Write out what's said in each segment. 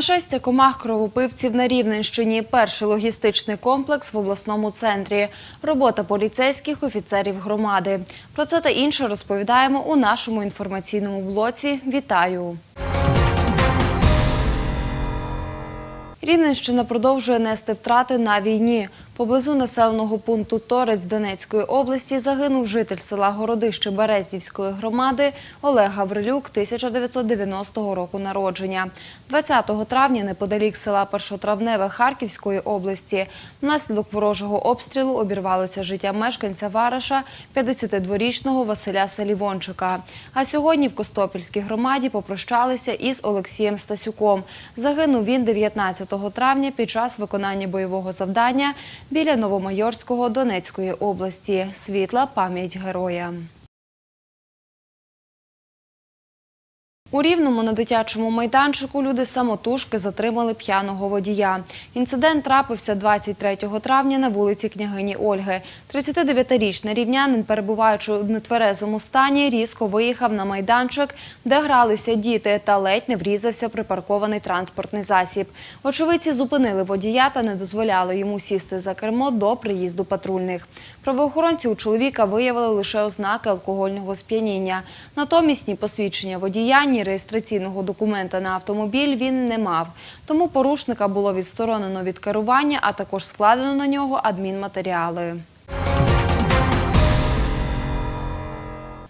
Нашестя комах кровопивців на Рівненщині. Перший логістичний комплекс в обласному центрі. Робота поліцейських офіцерів громади. Про це та інше розповідаємо у нашому інформаційному блоці. Вітаю! Рівненщина продовжує нести втрати на війні. Поблизу населеного пункту Торець Донецької області загинув житель села Городище Березнівської громади Олег Гаврилюк 1990 року народження. 20 травня неподалік села Першотравневе Харківської області внаслідок ворожого обстрілу обірвалося життя мешканця Вараша 52-річного Василя Салівончика. А сьогодні в Костопільській громаді попрощалися із Олексієм Стасюком. Загинув він 19 травня під час виконання бойового завдання біля Новомайорського Донецької області. Світла пам'ять героя. У Рівному на дитячому майданчику люди самотужки затримали п'яного водія. Інцидент трапився 23 травня на вулиці княгині Ольги. 39-річний рівнянин, перебуваючи у нетверезому стані, різко виїхав на майданчик, де гралися діти, та ледь не врізався припаркований транспортний засіб. Очевидці зупинили водія та не дозволяли йому сісти за кермо до приїзду патрульних. Правоохоронці у чоловіка виявили лише ознаки алкогольного сп'яніння. Натомість ні посвідчення водія, реєстраційного документа на автомобіль він не мав. Тому порушника було відсторонено від керування, а також складено на нього адмінматеріали.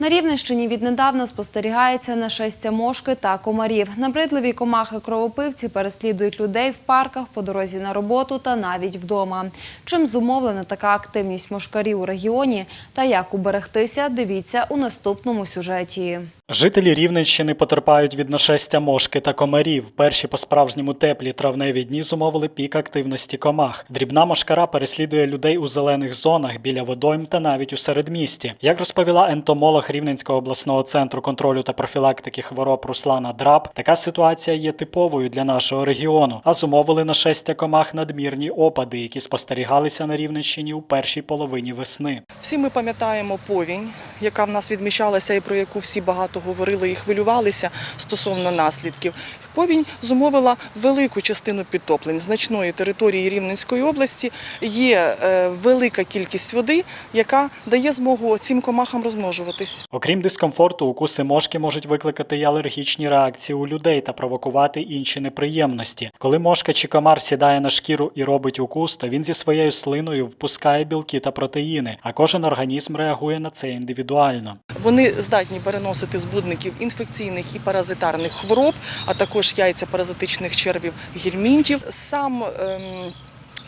На Рівненщині віднедавна спостерігається нашестя мошки та комарів. Набридливі комахи-кровопивці переслідують людей в парках, по дорозі на роботу та навіть вдома. Чим зумовлена така активність мошкарів у регіоні та як уберегтися, дивіться у наступному сюжеті. Жителі Рівненщини потерпають від нашестя мошки та комарів. Перші по-справжньому теплі травневі дні зумовили пік активності комах. Дрібна мошкара переслідує людей у зелених зонах, біля водойм та навіть у середмісті. Як розповіла ентомолог Рівненського обласного центру контролю та профілактики хвороб Руслана Драб, така ситуація є типовою для нашого регіону, а зумовили нашестя комах надмірні опади, які спостерігалися на Рівненщині у першій половині весни. Всі ми пам'ятаємо повінь, яка в нас відмічалася і про яку всі багато говорили і хвилювалися стосовно наслідків. Повінь зумовила велику частину підтоплень значної території Рівненської області. Є е, велика кількість води, яка дає змогу цим комахам розмножуватись. Окрім дискомфорту, укуси мошки можуть викликати й алергічні реакції у людей та провокувати інші неприємності. Коли мошка чи комар сідає на шкіру і робить укус, то він зі своєю слиною впускає білки та протеїни, а кожен організм реагує на це індивідуально. Вони здатні переносити збудників інфекційних і паразитарних хвороб, а також яйця паразитичних червів гельмінтів. Сам ем,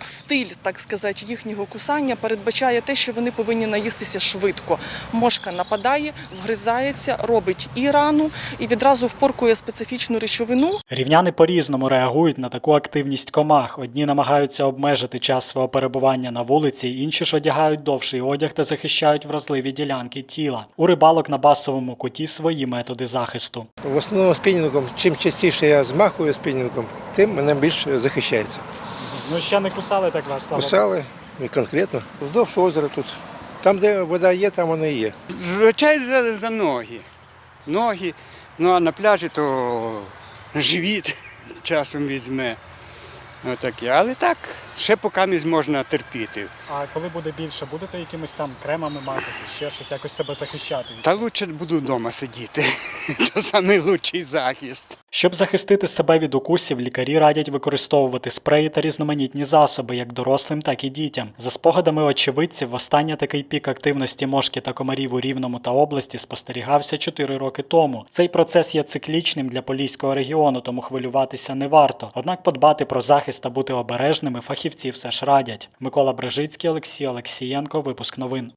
стиль, так сказати, їхнього кусання передбачає те, що вони повинні наїстися швидко. Мошка нападає, вгризається, робить і рану, і відразу впоркує специфічну речовину, Рівняни по-різному реагують на таку активність комах. Одні намагаються обмежити час свого перебування на вулиці, інші ж одягають довший одяг та захищають вразливі ділянки тіла. У рибалок на басовому куті свої методи захисту. В основному спінінгом, чим частіше я змахую спінінгом, тим мене більше захищається. Ну ще не кусали так вас Кусали і конкретно вздовж озера тут. Там, де вода є, там вона і є. Звичайно, за, за ноги. Ноги, ну а на пляжі то живіт часом візьме. Отаке. Але так, ще поки не можна терпіти. А коли буде більше, будете якимись там кремами мазати, ще щось якось себе захищати? Та лучше буду вдома сидіти. То найкращий захист. Щоб захистити себе від укусів, лікарі радять використовувати спреї та різноманітні засоби, як дорослим, так і дітям. За спогадами очевидців, востаннє такий пік активності мошки та комарів у Рівному та області спостерігався 4 роки тому. Цей процес є циклічним для Поліського регіону, тому хвилюватися не варто. Однак подбати про захист та бути обережними фахівці все ж радять. Микола Брежицький, Олексій Олексієнко, випуск новин.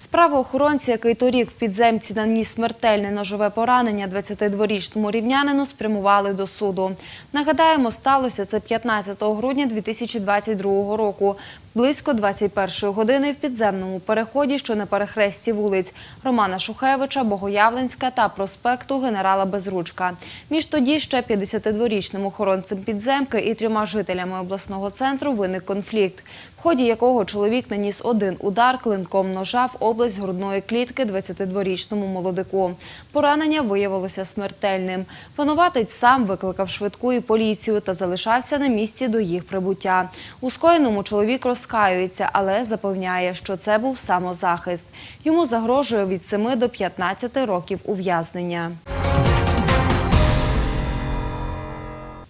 Справа охоронця, який торік в підземці наніс смертельне ножове поранення 22-річному рівнянину, спрямували до суду. Нагадаємо, сталося це 15 грудня 2022 року. Близько 21 години в підземному переході, що на перехресті вулиць Романа Шухевича, Богоявленська та проспекту генерала Безручка. Між тоді ще 52-річним охоронцем підземки і трьома жителями обласного центру виник конфлікт, в ході якого чоловік наніс один удар клинком ножа в область грудної клітки 22-річному молодику. Поранення виявилося смертельним. Винуватець сам викликав швидку і поліцію та залишався на місці до їх прибуття. У скоєному чоловік розкаюється, але запевняє, що це був самозахист. Йому загрожує від 7 до 15 років ув'язнення.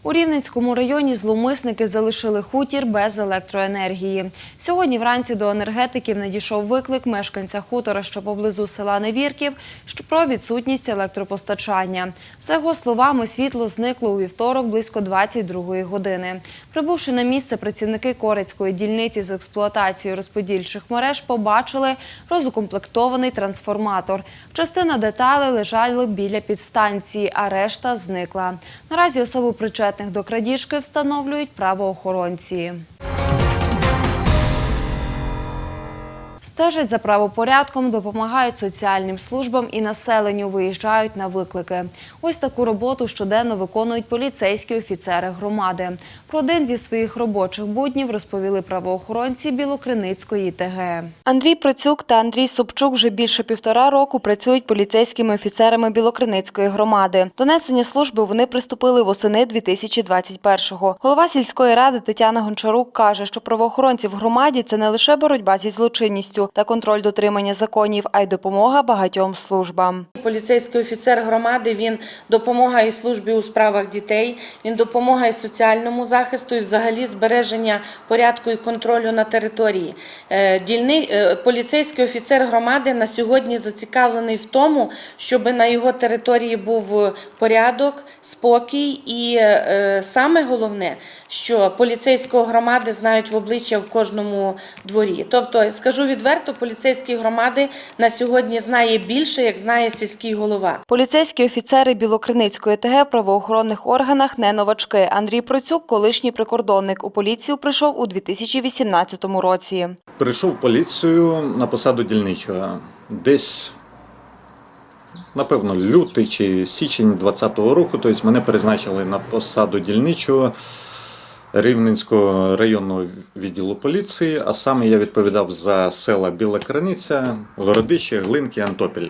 У Рівненському районі зловмисники залишили хутір без електроенергії. Сьогодні вранці до енергетиків надійшов виклик мешканця хутора, що поблизу села Невірків, про відсутність електропостачання. За його словами, світло зникло у вівторок близько 22-ї години. Прибувши на місце, працівники Корецької дільниці з експлуатації розподільчих мереж побачили розукомплектований трансформатор. Частина деталей лежали біля підстанції, а решта зникла. Наразі особу причетних до крадіжки встановлюють правоохоронці. Стежать за правопорядком, допомагають соціальним службам і населенню, виїжджають на виклики. Ось таку роботу щоденно виконують поліцейські офіцери громади. Про один зі своїх робочих буднів розповіли правоохоронці Білокриницької ТГ. Андрій Процюк та Андрій Собчук вже більше півтора року працюють поліцейськими офіцерами Білокриницької громади. До несення служби вони приступили восени 2021-го. Голова сільської ради Тетяна Гончарук каже, що правоохоронці в громаді це не лише боротьба зі злочинністю та контроль дотримання законів, а й допомога багатьом службам. Поліцейський офіцер громади він допомагає службі у справах дітей, він допомагає соціальному захисту і взагалі збереження порядку і контролю на території. Е, Дільни... е, Поліцейський офіцер громади на сьогодні зацікавлений в тому, щоб на його території був порядок, спокій і е, саме головне, що поліцейського громади знають в обличчя в кожному дворі. Тобто, скажу відверто, поліцейський громади на сьогодні знає більше, як знає сільський голова. Поліцейські офіцери Білокриницької ТГ в правоохоронних органах не новачки. Андрій Процюк, колишній прикордонник. У поліцію прийшов у 2018 році. Прийшов в поліцію на посаду дільничого. Десь, напевно, лютий чи січень 2020 року, тобто мене призначили на посаду дільничого Рівненського районного відділу поліції, а саме я відповідав за села Біла Краниця, Городище, Глинки, Антопіль.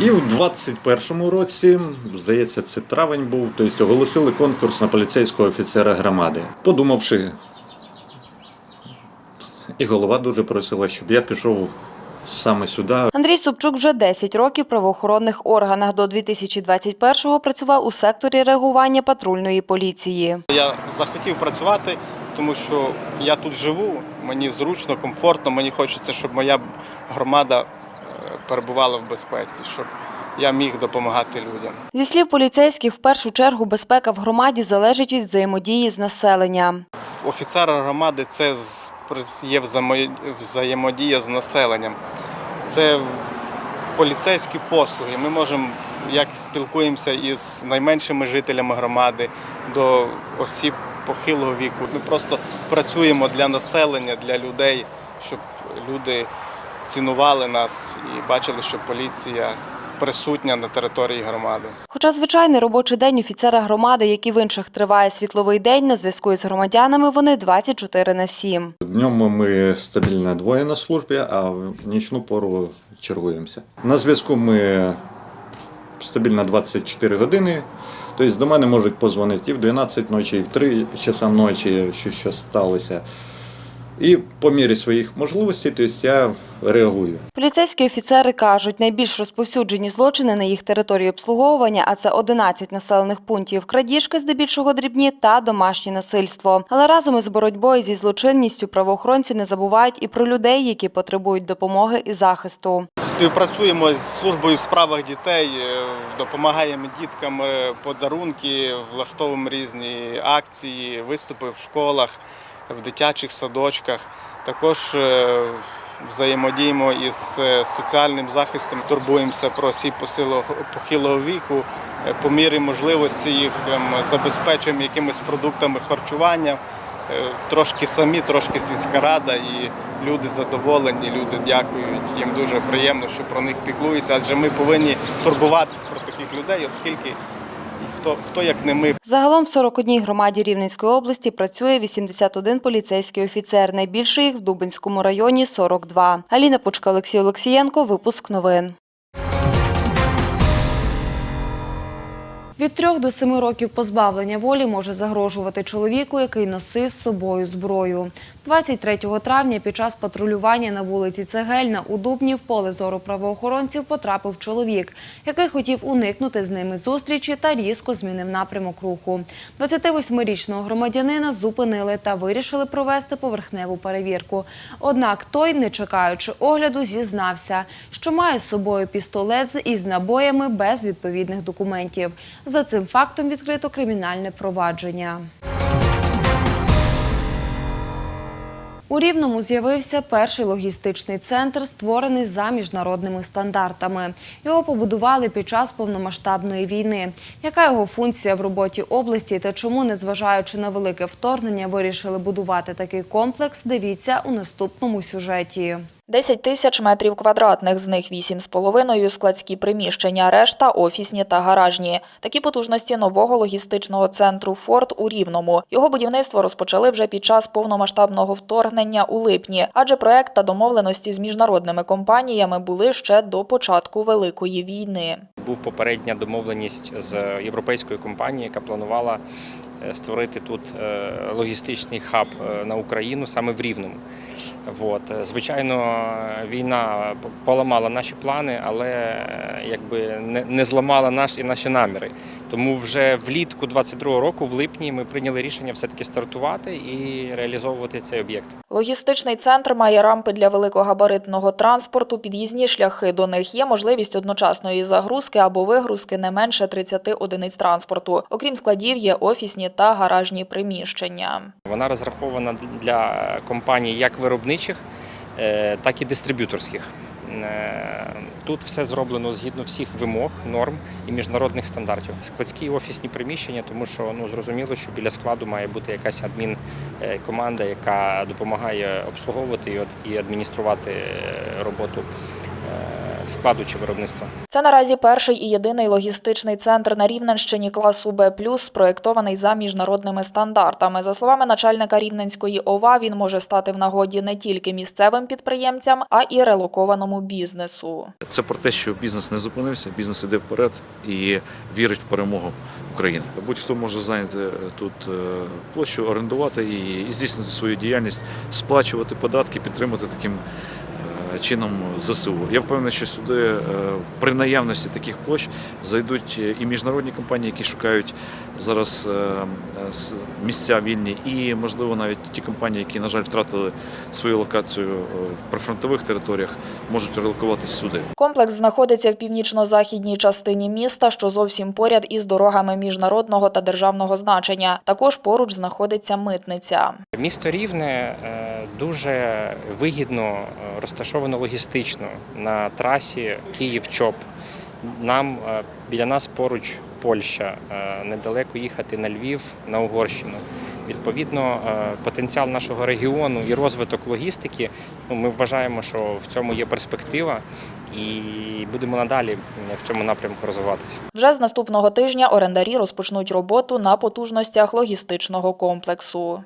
І в 21-му році, здається, це травень був, тобто оголосили конкурс на поліцейського офіцера громади. Подумавши, і голова дуже просила, щоб я пішов саме сюди. Андрій Собчук вже 10 років в правоохоронних органах. До 2021-го працював у секторі реагування патрульної поліції. Я захотів працювати, тому що я тут живу, мені зручно, комфортно, мені хочеться, щоб моя громада е, перебувала в безпеці, щоб я міг допомагати людям. Зі слів поліцейських, в першу чергу безпека в громаді залежить від взаємодії з населенням. Офіцер громади це з- є взаємодія з населенням. Це поліцейські послуги. Ми можемо, як спілкуємося із найменшими жителями громади до осіб похилого віку. Ми просто працюємо для населення, для людей, щоб люди цінували нас і бачили, що поліція присутня на території громади. Хоча звичайний робочий день офіцера громади, як і в інших триває світловий день, на зв'язку із громадянами вони 24 на 7. Днем ми стабільно двоє на службі, а в нічну пору чергуємося. На зв'язку ми стабільно 24 години. Тобто до мене можуть позвонити і в 12 ночі, і в 3 часа ночі, що щось сталося. І по мірі своїх можливостей, тобто я реагую. Поліцейські офіцери кажуть, найбільш розповсюджені злочини на їх території обслуговування, а це 11 населених пунктів, крадіжки здебільшого дрібні та домашнє насильство. Але разом із боротьбою зі злочинністю правоохоронці не забувають і про людей, які потребують допомоги і захисту. Співпрацюємо з службою в справах дітей, е, допомагаємо діткам е, подарунки, влаштовуємо різні акції, виступи в школах, в дитячих садочках. Також е, взаємодіємо із е, соціальним захистом, турбуємося про осіб похилого віку, е, по мірі можливості їх ем, забезпечуємо якимись продуктами харчування, трошки самі, трошки сільська рада, і люди задоволені, люди дякують. Їм дуже приємно, що про них піклуються, адже ми повинні турбуватись про таких людей, оскільки хто, хто як не ми Загалом в 41 громаді Рівненської області працює 81 поліцейський офіцер. Найбільше їх в Дубинському районі 42. Аліна Пучка, Олексій Олексієнко. Випуск новин. Від трьох до семи років позбавлення волі може загрожувати чоловіку, який носив з собою зброю. 23 травня під час патрулювання на вулиці Цегельна у Дубні в поле зору правоохоронців потрапив чоловік, який хотів уникнути з ними зустрічі та різко змінив напрямок руху. 28-річного громадянина зупинили та вирішили провести поверхневу перевірку. Однак той, не чекаючи огляду, зізнався, що має з собою пістолет із набоями без відповідних документів. За цим фактом відкрито кримінальне провадження. У Рівному з'явився перший логістичний центр, створений за міжнародними стандартами. Його побудували під час повномасштабної війни. Яка його функція в роботі області та чому, незважаючи на велике вторгнення, вирішили будувати такий комплекс? Дивіться у наступному сюжеті. 10 тисяч метрів квадратних, з них 8,5 – складські приміщення, решта – офісні та гаражні. Такі потужності нового логістичного центру «Форт» у Рівному. Його будівництво розпочали вже під час повномасштабного вторгнення у липні, адже проект та домовленості з міжнародними компаніями були ще до початку Великої війни. Був попередня домовленість з європейською компанією, яка планувала створити тут е, логістичний хаб е, на Україну саме в Рівному. От. Е, Звичайно, війна поламала наші плани, але е, якби не зламала наш і наші наміри. Тому вже влітку 22-го року, в липні, ми прийняли рішення все-таки стартувати і реалізовувати цей об'єкт. Логістичний центр має рампи для великогабаритного транспорту, під'їзні шляхи до них є можливість одночасної загрузки або вигрузки не менше 30 одиниць транспорту. Окрім складів, є офісні та гаражні приміщення. Вона розрахована для компаній як виробничих, е, так і дистриб'юторських. Е, Тут все зроблено згідно всіх вимог, норм і міжнародних стандартів. Складські офісні приміщення, тому що ну зрозуміло, що біля складу має бути якась адмінкоманда, яка допомагає обслуговувати і адмініструвати е, роботу е, складу чи виробництва. Це наразі перший і єдиний логістичний центр на Рівненщині класу Б+, спроєктований за міжнародними стандартами. За словами начальника Рівненської ОВА, він може стати в нагоді не тільки місцевим підприємцям, а і релокованому бізнесу. Це про те, що бізнес не зупинився, бізнес іде вперед і вірить в перемогу України. Будь-хто може зайняти тут е, площу, орендувати і і здійснити свою діяльність, сплачувати податки, підтримати таким е, чином ЗСУ. Я впевнений, що сюди е, при наявності таких площ зайдуть і міжнародні компанії, які шукають зараз е, е, місця вільні, і можливо навіть ті компанії, які, на жаль, втратили свою локацію е, в прифронтових територіях, можуть релокуватись сюди. Комплекс знаходиться в північно-західній частині міста, що зовсім поряд із дорогами міжнародного та державного значення. Також поруч знаходиться митниця. Місто Рівне е, дуже вигідно е, розташовано логістично на трасі Київ-Чоп. Нам е, біля нас поруч Польща, е, недалеко їхати на Львів, на Угорщину. Відповідно, е, потенціал нашого регіону і розвиток логістики. Ну, ми вважаємо, що в цьому є перспектива, і будемо надалі в цьому напрямку розвиватися. Вже з наступного тижня орендарі розпочнуть роботу на потужностях логістичного комплексу.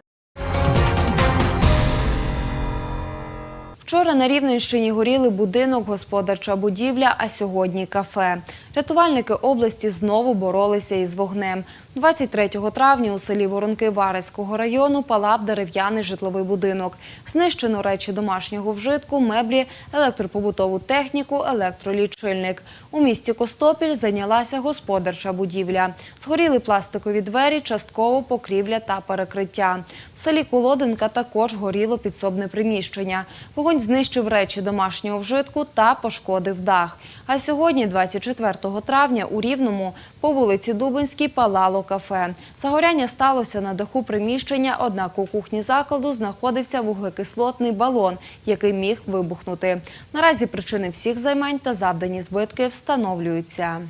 Вчора на Рівненщині горіли будинок, господарча будівля, а сьогодні кафе. Рятувальники області знову боролися із вогнем. 23 травня у селі Воронки Вареського району палав дерев'яний житловий будинок. Знищено речі домашнього вжитку, меблі, електропобутову техніку, електролічильник. У місті Костопіль зайнялася господарча будівля. Згоріли пластикові двері, частково покрівля та перекриття. В селі Колодинка також горіло підсобне приміщення. Вогонь знищив речі домашнього вжитку та пошкодив дах. А сьогодні, 24 травня, у Рівному по вулиці Дубинській палало кафе. Загоряння сталося на даху приміщення, однак у кухні закладу знаходився вуглекислотний балон, який міг вибухнути. Наразі причини всіх займань та завдані збитки встановлюються.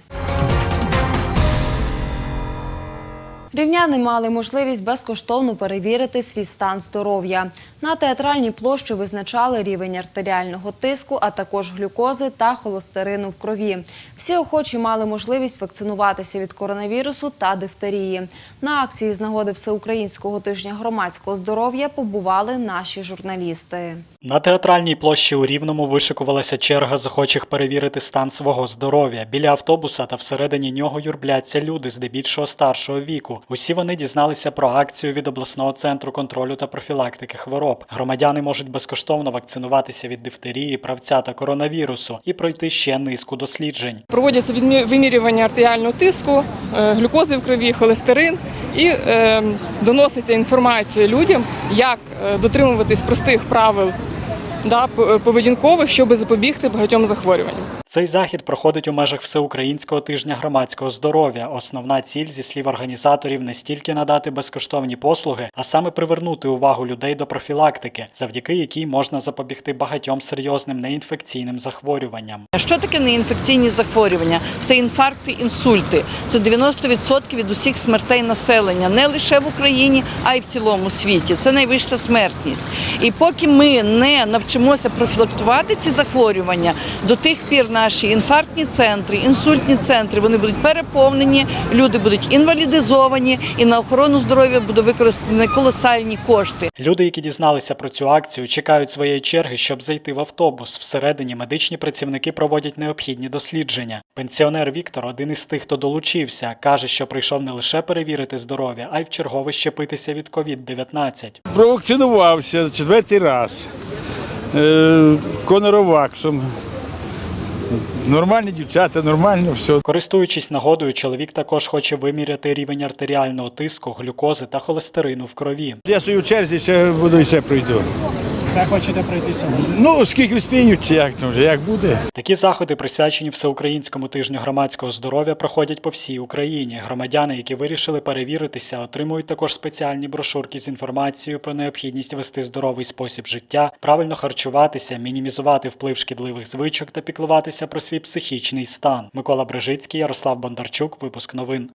Рівняни мали можливість безкоштовно перевірити свій стан здоров'я. На театральній площі визначали рівень артеріального тиску, а також глюкози та холестерину в крові. Всі охочі мали можливість вакцинуватися від коронавірусу та дифтерії. На акції з нагоди Всеукраїнського тижня громадського здоров'я побували наші журналісти. На театральній площі у Рівному вишикувалася черга захочих перевірити стан свого здоров'я. Біля автобуса та всередині нього юрбляться люди здебільшого старшого віку. Усі вони дізналися про акцію від обласного центру контролю та профілактики хвороб. Громадяни можуть безкоштовно вакцинуватися від дифтерії, правця та коронавірусу і пройти ще низку досліджень. Проводяться вимірювання артеріального тиску, е, глюкози в крові, холестерин і е, доноситься інформація людям, як е, дотримуватись простих правил поведінкових, щоб запобігти багатьом захворюванням. Цей захід проходить у межах Всеукраїнського тижня громадського здоров'я. Основна ціль, зі слів організаторів, не стільки надати безкоштовні послуги, а саме привернути увагу людей до профілактики, завдяки якій можна запобігти багатьом серйозним неінфекційним захворюванням. Що таке неінфекційні захворювання? Це інфаркти, інсульти. Це 90% від усіх смертей населення, не лише в Україні, а й в цілому світі. Це найвища смертність. І поки ми не навчимося профілактувати ці захворювання, до тих пір наші інфарктні центри, інсультні центри вони будуть переповнені, люди будуть інвалідизовані, і на охорону здоров'я будуть використані колосальні кошти. Люди, які дізналися про цю акцію, чекають своєї черги, щоб зайти в автобус. Всередині медичні працівники проводять необхідні дослідження. Пенсіонер Віктор, один із тих, хто долучився, каже, що прийшов не лише перевірити здоров'я, а й вчергове щепитися від COVID-19. Провакцинувався четвертий раз е, конороваксом. Нормальні дівчата, нормально все. Користуючись нагодою, чоловік також хоче виміряти рівень артеріального тиску, глюкози та холестерину в крові. Я стою в черзі, ще буду і все пройду. Все хочете пройти сьогодні? Ну, скільки вспію, чи як там вже, як буде. Такі заходи, присвячені Всеукраїнському тижню громадського здоров'я, проходять по всій Україні. Громадяни, які вирішили перевіритися, отримують також спеціальні брошурки з інформацією про необхідність вести здоровий спосіб життя, правильно харчуватися, мінімізувати вплив шкідливих звичок та піклуватися про свій психічний стан. Микола Брижицький, Ярослав Бондарчук. Випуск новин.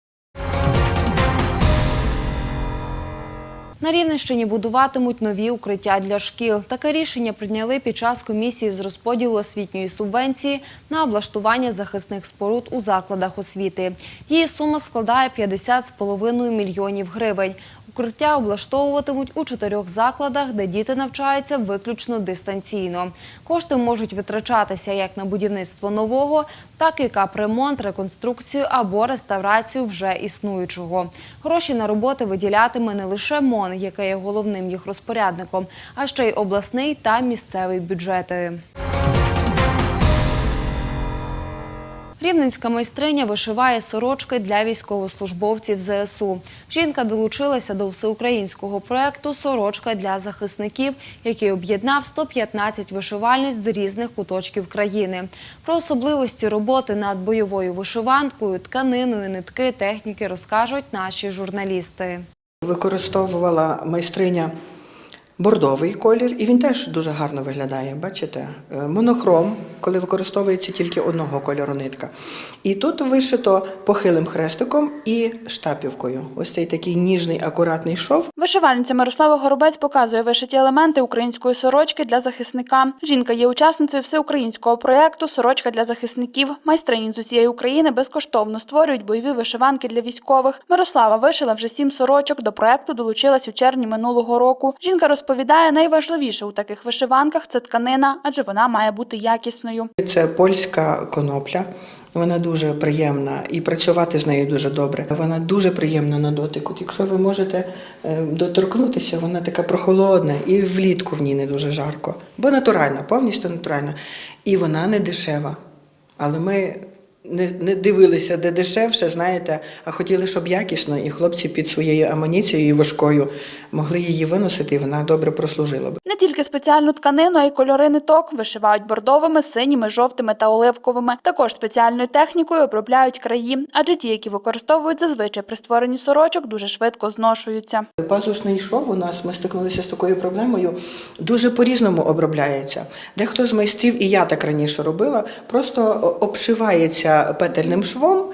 На Рівненщині будуватимуть нові укриття для шкіл. Таке рішення прийняли під час комісії з розподілу освітньої субвенції на облаштування захисних споруд у закладах освіти. Її сума складає 50,5 мільйонів гривень. Укриття облаштовуватимуть у чотирьох закладах, де діти навчаються виключно дистанційно. Кошти можуть витрачатися як на будівництво нового, так і капремонт, реконструкцію або реставрацію вже існуючого. Гроші на роботи виділятиме не лише МОН, яке є головним їх розпорядником, а ще й обласний та місцевий бюджети. Рівненська майстриня вишиває сорочки для військовослужбовців ЗСУ. Жінка долучилася до всеукраїнського проекту Сорочка для захисників, який об'єднав 115 вишивальниць з різних куточків країни. Про особливості роботи над бойовою вишиванкою, тканиною, нитки, техніки розкажуть наші журналісти. Використовувала майстриня бордовий колір, і він теж дуже гарно виглядає. Бачите? Е, Монохром, коли використовується тільки одного кольору нитка. І тут вишито похилим хрестиком і штапівкою. Ось цей такий ніжний, акуратний шов. Вишивальниця Мирослава Горобець показує вишиті елементи української сорочки для захисника. Жінка є учасницею всеукраїнського проєкту Сорочка для захисників. Майстрині з усієї України безкоштовно створюють бойові вишиванки для військових. Мирослава вишила вже сім сорочок. До проєкту долучилась у червні минулого року. Жінка розповідає, найважливіше у таких вишиванках це тканина, адже вона має бути якісною. Це польська конопля. Вона дуже приємна і працювати з нею дуже добре. Вона дуже приємна на дотик. От якщо ви можете е, доторкнутися, вона така прохолодна, і влітку в ній не дуже жарко. Бо натуральна, повністю натуральна. І вона не дешева. Але ми не, не дивилися, де дешевше, знаєте, а хотіли, щоб якісно, і хлопці під своєю амуніцією важкою могли її виносити, і вона добре прослужила б. Не тільки спеціальну тканину, а й кольори ниток вишивають бордовими, синіми, жовтими та оливковими. Також спеціальною технікою обробляють краї, адже ті, які використовують зазвичай при створенні сорочок, дуже швидко зношуються. Пазушний шов у нас ми стикнулися з такою проблемою. Дуже по-різному обробляється. Дехто з майстрів, і я так раніше робила, просто обшивається петельним швом.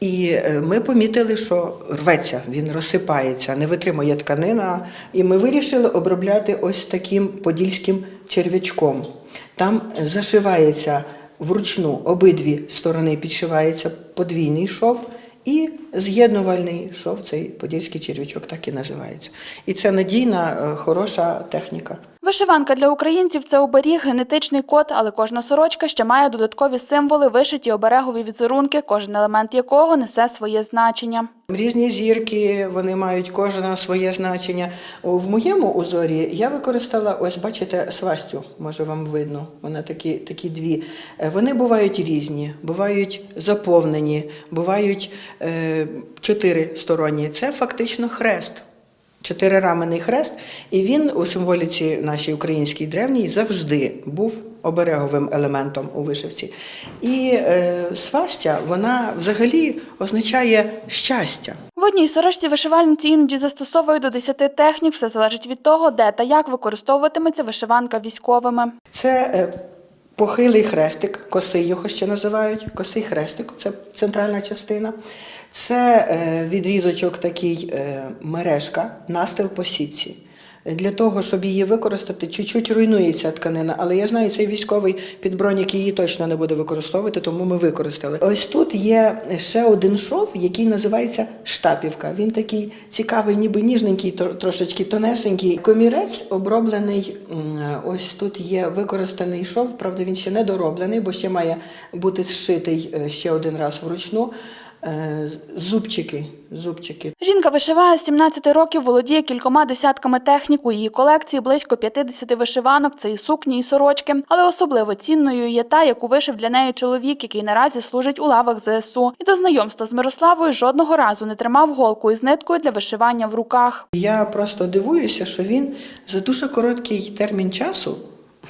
І е, ми помітили, що рветься, він розсипається, не витримує тканина. І ми вирішили обробляти ось таким подільським черв'ячком. Там зашивається вручну обидві сторони, підшивається подвійний шов. І з'єднувальний шов, цей подільський черв'ячок так і називається. І це надійна, е, хороша техніка. Вишиванка для українців це оберіг, генетичний код, але кожна сорочка ще має додаткові символи, вишиті оберегові візерунки, кожен елемент якого несе своє значення. Різні зірки, вони мають кожна своє значення. В моєму узорі я використала, ось бачите, свастю, може вам видно, вона такі, такі дві. Е, Вони бувають різні, бувають заповнені, бувають е, чотиристоронні. Це фактично хрест. Чотирирамений хрест, і він у символіці нашій українській древній завжди був обереговим елементом у вишивці. І е, свастя, вона взагалі означає щастя. В одній сорочці вишивальниці іноді застосовують до 10 технік, все залежить від того, де та як використовуватиметься вишиванка військовими. Це е, похилий хрестик, косий його ще називають. Косий хрестик це центральна частина. Це е, відрізочок такий е, мережка, настил по сітці. Для того, щоб її використати, чуть-чуть руйнується тканина, але я знаю, цей військовий підбронік її точно не буде використовувати, тому ми використали. Ось тут є ще один шов, який називається штапівка. Він такий цікавий, ніби ніжненький, тро- трошечки тонесенький. Комірець оброблений. Ось тут є використаний шов. Правда, він ще не дороблений, бо ще має бути зшитий е, ще один раз вручну. Е, Зубчики, зубчики. Жінка вишиває з 17 років, володіє кількома десятками технік. У її колекції близько 50 вишиванок. Це і сукні, і сорочки. Але особливо цінною є та, яку вишив для неї чоловік, який наразі служить у лавах ЗСУ. І до знайомства з Мирославою жодного разу не тримав голку із ниткою для вишивання в руках. Я просто дивуюся, що він за дуже короткий термін часу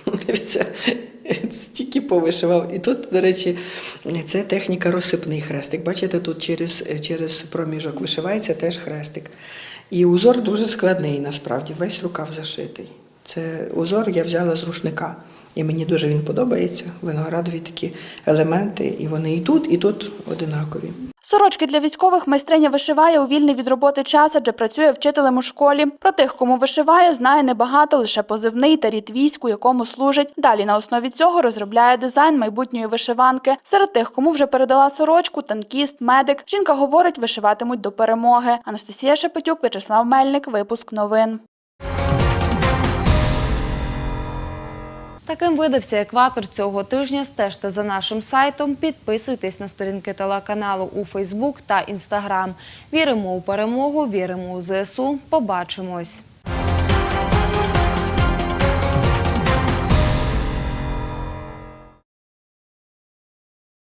стільки повишивав. І тут, до речі, це техніка розсипний хрестик. Бачите, тут через, через проміжок вишивається теж хрестик. І узор дуже складний насправді, весь рукав зашитий. Це узор я взяла з рушника. І мені дуже він подобається. Виноградові такі елементи, і вони і тут, і тут одинакові. Сорочки для військових майстриня вишиває у вільний від роботи час, адже працює вчителем у школі. Про тих, кому вишиває, знає небагато, лише позивний та рід військ, у якому служить. Далі на основі цього розробляє дизайн майбутньої вишиванки. Серед тих, кому вже передала сорочку, танкіст, медик. Жінка говорить, вишиватимуть до перемоги. Анастасія Шепетюк, В'ячеслав Мельник. Випуск новин. Таким видався екватор цього тижня. Стежте за нашим сайтом, підписуйтесь на сторінки телеканалу у Фейсбук та Інстаграм. Віримо у перемогу, віримо у ЗСУ. Побачимось.